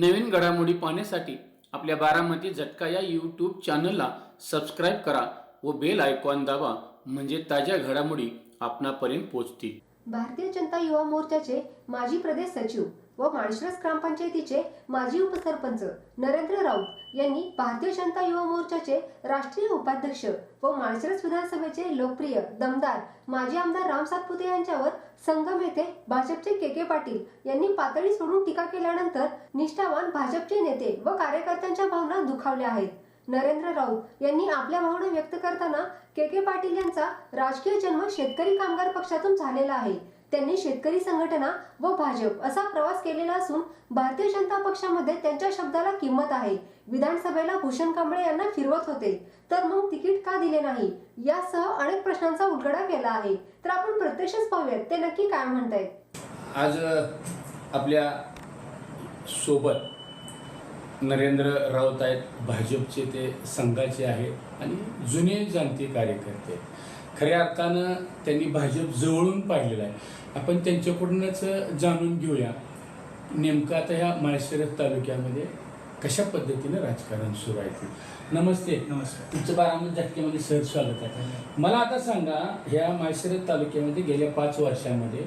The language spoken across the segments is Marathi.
नवीन घडामोडी पाहण्यासाठी आपल्या बारामती झटका या यूट्यूब चॅनलला सबस्क्राईब करा व बेल आयकॉन दाबा म्हणजे ताज्या घडामोडी आपणापर्यंत पोहोचतील. भारतीय जनता युवा मोर्चाचे माजी प्रदेश सचिव व माळशिरस ग्रामपंचायतीचे माजी उपसरपंच नरेंद्र राऊत यांनी भारतीय जनता युवा मोर्चाचे राष्ट्रीय उपाध्यक्ष व माळशिरस विधानसभेचे लोकप्रिय दमदार माजी आमदार राम सातपुते यांच्यावर संगम येथे भाजपचे के के पाटील यांनी पातळी सोडून टीका केल्यानंतर निष्ठावान भाजपचे नेते व कार्यकर्त्यांच्या भावना दुखावल्या आहेत. नरेंद्र राऊत यांनी आपल्या भावना व्यक्त करताना के के पाटील यांचा राजकीय जन्म शेतकरी कामगार पक्षातून झालेला आहे. त्यांनी शेतकरी संघटना व भाजप असा प्रवास केलेला असून भारतीय जनता पक्षामध्ये त्यांच्या शब्दाला किंमत आहे. विधानसभेला भूषण कांबळे यांना फिरवत होते. तर मग तिकीट का दिले नाही? यासह अनेक प्रश्नांचा उलगडा केला आहे. तर आपण प्रत्यक्षच पाहूयात. ते नक्की काय म्हणतायत? आज आपल्यासोबत नरेंद्र राऊत आहेत. भाजपचे ते संघाचे आहे आणि जुने जाणते कार्यकर्ते आहेत. खऱ्या अर्थानं त्यांनी भाजप जवळून पाहिलेलं आहे. आपण त्यांच्याकडूनच जाणून घेऊया नेमकं आता ह्या माळशिरस तालुक्यामध्ये कशा पद्धतीनं राजकारण सुरू आहे ते. नमस्ते. नमस्कार. तुमचं बारामती झटक्यामध्ये सहज स्वागत आहे. मला आता सांगा ह्या माळशिरस तालुक्यामध्ये गेल्या पाच वर्षामध्ये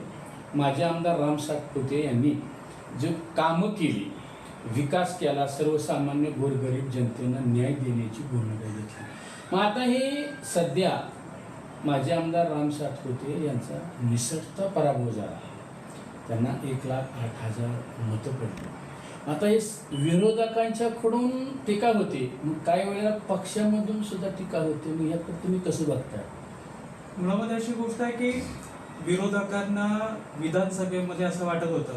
माझे आमदार राम सातपुते यांनी जो कामं केली विकास केला सर्वसामान्य गोरगरीब जनतेला न्याय देण्याची भूमिका घेतली. मग आता हे सध्या माझे आमदार राम सातपुते यांचा निसटता पराभव झाला. त्यांना एक लाख आठ हजार मतं पडली. आता हे विरोधकांच्याकडून टीका होते. मग काही वेळेला पक्षामधून सुद्धा टीका होते. मग यात तुम्ही कसं बघताय? मुळामध्ये अशी गोष्ट आहे की विरोधकांना विधानसभेमध्ये असं वाटत होतं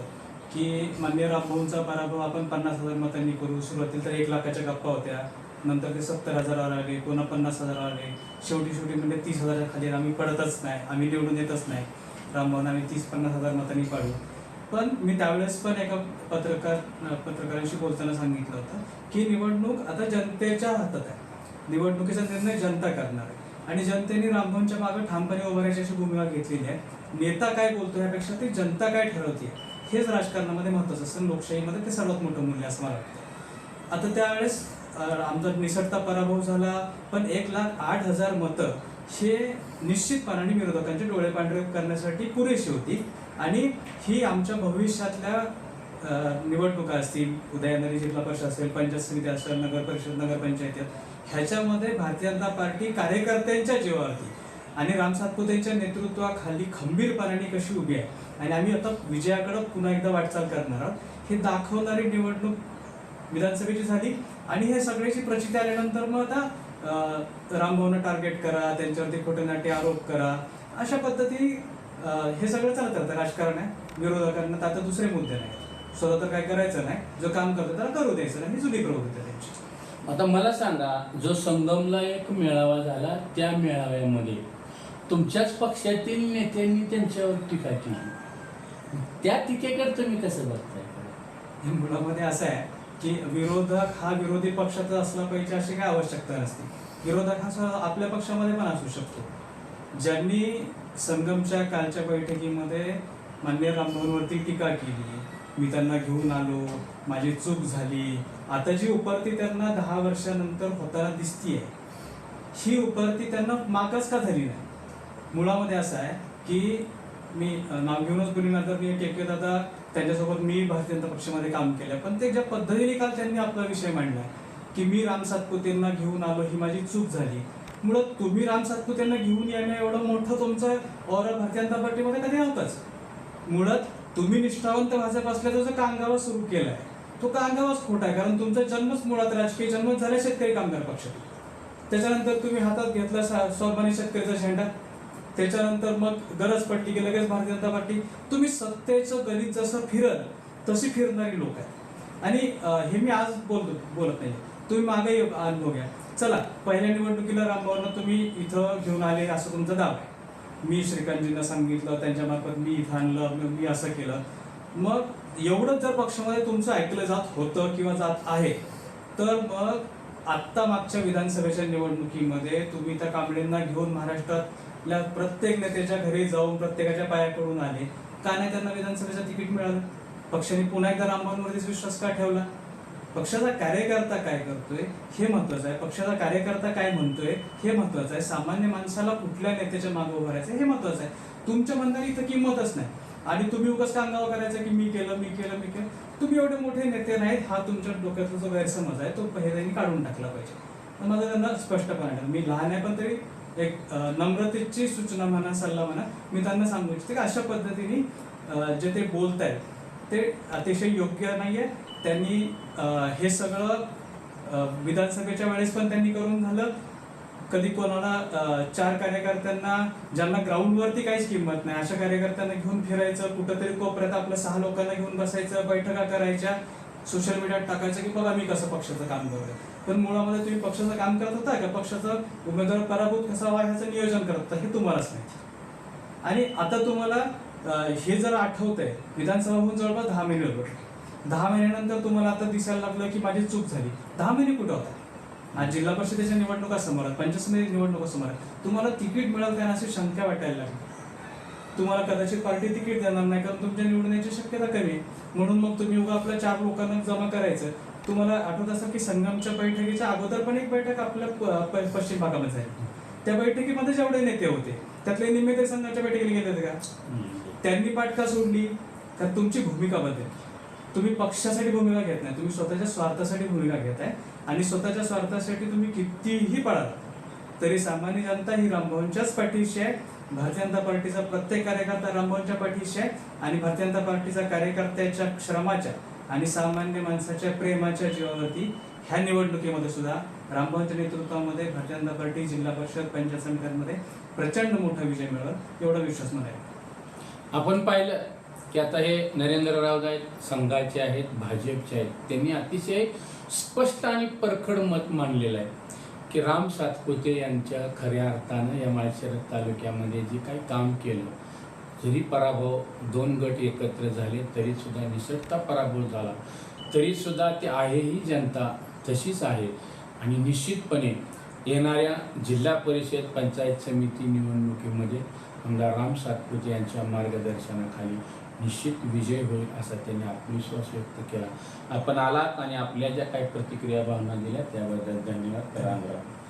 की मान्य रामभाऊंचा पराभव आपण पन्नास हजार मतांनी करू. सुरुवातीला तर एक लाखाच्या गप्पा होत्या. नंतर ते सत्तर हजारावर आले पुन्हा पन्नास हजारावर आले. शेवटी शेवटी म्हणजे तीस हजाराच्या खाली आम्ही पडतच नाही आम्ही निवडून येतच नाही. रामभाऊन आम्ही तीस पन्नास हजार मतांनी पाडू पण मी त्यावेळेस पण एका पत्रकार पत्रकारांशी बोलताना सांगितलं होतं की निवडणूक आता जनतेच्या हातात आहे. निवडणुकीचा निर्णय जनता करणार आहे. आणि जनतेने रामभाऊंच्या मागे ठामपणे उभं राहायची अशी भूमिका घेतलेली आहे. नेता काय बोलतो यापेक्षा ती जनता काय ठरवते हेच राजकारणामध्ये महत्वाचं असतं लोकशाहीमध्ये ते सर्वात मोठं मूल्य असं मला वाटतं. आता त्यावेळेस आमचा निसटता पराभव झाला. पण एक लाख आठ हजार मतं हे निश्चितपणाने विरोधकांचे डोळे पांढरे करण्यासाठी पुरेशी होती. आणि ही आमच्या भविष्यातल्या निवडणुका असतील उद्या जिल्हा परिषद असेल पंचायत समिती असेल नगर परिषद नगरपंचायती ह्याच्यामध्ये भारतीय जनता पार्टी कार्यकर्त्यांच्या जीवावरती आणि राम सातपुतेच्या नेतृत्वाखाली खंबीरपणाने कशी उभी आहे? आणि आम्ही आता विजयाकडे पुन्हा एकदा वाटचाल करणार आहोत. हे दाखवणारी निवडणूक विधानसभेची झाली. आणि हे सगळ्याची प्रचिती आल्यानंतर मग आता रामभाऊना टार्गेट करा त्यांच्यावरती खोटे नाटे आरोप करा अशा पद्धती हे सगळं चालत राहतं. राजकारण आहे विरोधकांना तर आता दुसरे मुद्दे नाही स्वतः तर काय करायचं नाही. जो काम करतो त्याला करू द्यायचं नाही. ही जुनी प्रवृत्ती त्यांची. आता मला सांगा जो संगमला एक मेळावा झाला त्या मेळाव्यामध्ये तुमच्याच पक्षातील नेत्यांनी त्यांच्यावर टीका केली? त्या टीकेकडे तुम्ही कसं बघताय? मुळामध्ये असं आहे की विरोधक हा विरोधी पक्षाचा असला पाहिजे अशी काय आवश्यकता नसते. विरोधक हा स- आपल्या पक्षामध्ये पण असू शकतो. ज्यांनी संगमच्या कालच्या बैठकीमध्ये मान्य रामभाऊंवरती टीका केली मी त्यांना घेऊन आलो माझी चूक झाली. आता जी उपरती त्यांना दहा वर्षानंतर होताना दिसतीये ही उपरती त्यांना मागच का झाली नाही? मुळामध्ये असं आहे की मी नाव घेऊनच बोलणार तर मी के दादा त्यांच्यासोबत मी भारतीय जनता पक्षामध्ये काम केलं. पण ते ज्या पद्धतीने काल त्यांनी आपला विषय मांडला की मी राम सातपुतेंना घेऊन आलो ही माझी चूक झाली. मुळात तुम्ही राम सातपुतेंना घेऊन येणं एवढं मोठं तुमचं और भारतीय जनता पार्टीमध्ये कधी नव्हतंच. मुळात तुम्ही निष्ठावंत भाजप असल्याचा जो कांगावा सुरू केलाय तो कांगावाच खोटा आहे कारण तुमचा जन्मच मुळात राजकीय जन्मच झाला शेतकरी कामगार पक्षात त्याच्यानंतर तुम्ही हातात घेतला सा- स्वाभिमानी शेतकऱ्याचा झेंडा त्याच्यानंतर मग गरज पडली की लगेच भारतीय जनता पार्टी तुम्ही सत्तेचं गणित जसं फिरल तशी फिरणारी लोक आहेत. आणि हे मी आज बोलतो बोलत नाही. तुम्ही मागे अनुभव घ्या. चला पहिल्या निवडणुकीला रामभाऊंना तुम्ही इथं घेऊन आले असं तुमचा दावा आहे. मी श्रीकांतजींना सांगितलं त्यांच्या मार्फत मी इथं आणलं मग मी असं केलं. मग एवढंच जर पक्षामध्ये तुमचं ऐकलं जात होतं किंवा जात आहे तर मग आत्ता मागच्या विधानसभेच्या निवडणुकीमध्ये तुम्ही त्या कांबळेंना घेऊन महाराष्ट्रात आपल्या प्रत्येक नेत्याच्या घरी जाऊन प्रत्येकाच्या पाया पडून आले का नाही त्यांना विधानसभेचं तिकीट मिळालं? पक्षाने पुन्हा एकदा रामभाऊंवरतीच विश्वास का ठेवला? पक्षाचा कार्यकर्ता काय करतोय हे महत्वाचं आहे. पक्षाचा कार्यकर्ता काय म्हणतोय हे महत्वाचं आहे. सामान्य माणसाला कुठल्या नेत्याच्या मागे उभं राहायचं हे महत्वाचं आहे. तुमच्या मनाला इथं किंमतच नाही. आणि तुम्ही उगाच कांगावा करायचं की मी केलं मी केलं मी केलं. तुम्ही एवढे मोठे नेते नाहीत हा तुमच्या डोक्यातला जो गैरसमज आहे तो पहिल्यांनी काढून टाकला पाहिजे. तर माझं त्यांना स्पष्टपणे मी लहान आहे पण तरी एक नम्रतेची सूचना म्हणा सल्ला म्हणा मी त्यांना सांगू इच्छिते की अशा पद्धतीने जे ते बोलत आहेत ते अतिशय योग्य नाहीये. त्यांनी हे सगळं विधानसभेच्या वेळेस पण त्यांनी करून झालं. कधी कोणाला चार कार्यकर्त्यांना ज्यांना ग्राउंडवरती काहीच किंमत नाही अशा कार्यकर्त्यांना घेऊन फिरायचं कुठंतरी कोपऱ्यात आपलं सहा लोकांना घेऊन बसायचं बैठका करायच्या. सोशल मीडियात टाकायचं की बघा मी कसं पक्षाचं काम करतोय. पण मुळामध्ये तुम्ही पक्षाचं काम करत होता का? पक्षाचं उमेदवार पराभूत कसा व्हा ह्याचं नियोजन करत होता हे तुम्हालाच नाही आणि आता तुम्हाला हे जर आठवत आहे विधानसभा होऊन जवळपास दहा महिने होते दहा महिन्यानंतर तुम्हाला आता दिसायला लागलं की माझी चूक झाली. दहा महिने कुठं होता? आज जिल्हा परिषदेच्या निवडणुका समोर आहेत पंचायत निवडणुका समोर आहेत. तुम्हाला तिकीट मिळेल का अशी शंका वाटायला लागली. तुम्हाला कदाचित पार्टी तिकीट देणार नाही कारण तुमच्या निवडून यायची शक्यता कमी आहे. म्हणून मग तुम्ही उगा आपल्या चार लोकांना जमा करायचं. तुम्हाला आठवत असेल की संगमच्या बैठकीच्या अगोदर पण एक बैठक आपल्या पश्चिम भागामध्ये झाली त्या बैठकीमध्ये जेवढे नेते होते. त्यातले निम्मे ते संघाच्या बैठकीला गेले होते का? त्यांनी पाठ का सोडली. का तुमची भूमिका बदल. तुम्ही पक्षासाठी भूमिका घेत नाही. तुम्ही स्वतःच्या स्वार्थासाठी भूमिका घेत आहे. आणि स्वतःच्या स्वार्थासाठी तुम्ही कितीही पळाल तरी सामान्य जनता ही रामभाऊंच्याच पाठीशी आहे. भारतीय जनता पार्टीचा प्रत्येक कार्यकर्ता रामभाऊंच्या पाठीशी आहे आणि भारतीय जनता पार्टीचा कार्यकर्त्याच्या श्रमाच्या आणि सामान्य माणसाच्या प्रेमाच्या जीवावरती ह्या निवडणुकीमध्ये सुद्धा रामभाऊंच्या नेतृत्वामध्ये भारतीय जनता पार्टी जिल्हा परिषद पंचायत समित्यांमध्ये प्रचंड मोठा विजय मिळवत एवढा विश्वास मला आहे. आपण पाहिलं की आता हे नरेंद्रराव जे आहेत संघाचे आहेत भाजपचे आहेत त्यांनी अतिशय स्पष्ट आणि परखड मत मांडलेलं आहे. की राम सातपुते यांच्या खऱ्या अर्थानं या माळशिरस तालुक्यामध्ये जे काही काम केलं जरी पराभव दोन गट एकत्र झाले तरीसुद्धा निसटता पराभव झाला. तरीसुद्धा ते आहे ही जनता तशीच आहे. आणि निश्चितपणे येणाऱ्या जिल्हा परिषद पंचायत समिती निवडणुकीमध्ये आमदार राम सातपुते यांच्या मार्गदर्शनाखाली निश्चित विजय होईल असा त्यांनी आत्मविश्वास व्यक्त केला. आपण आलात आणि आपल्या ज्या काही प्रतिक्रिया भावना दिल्या त्याबद्दल धन्यवाद. रामराव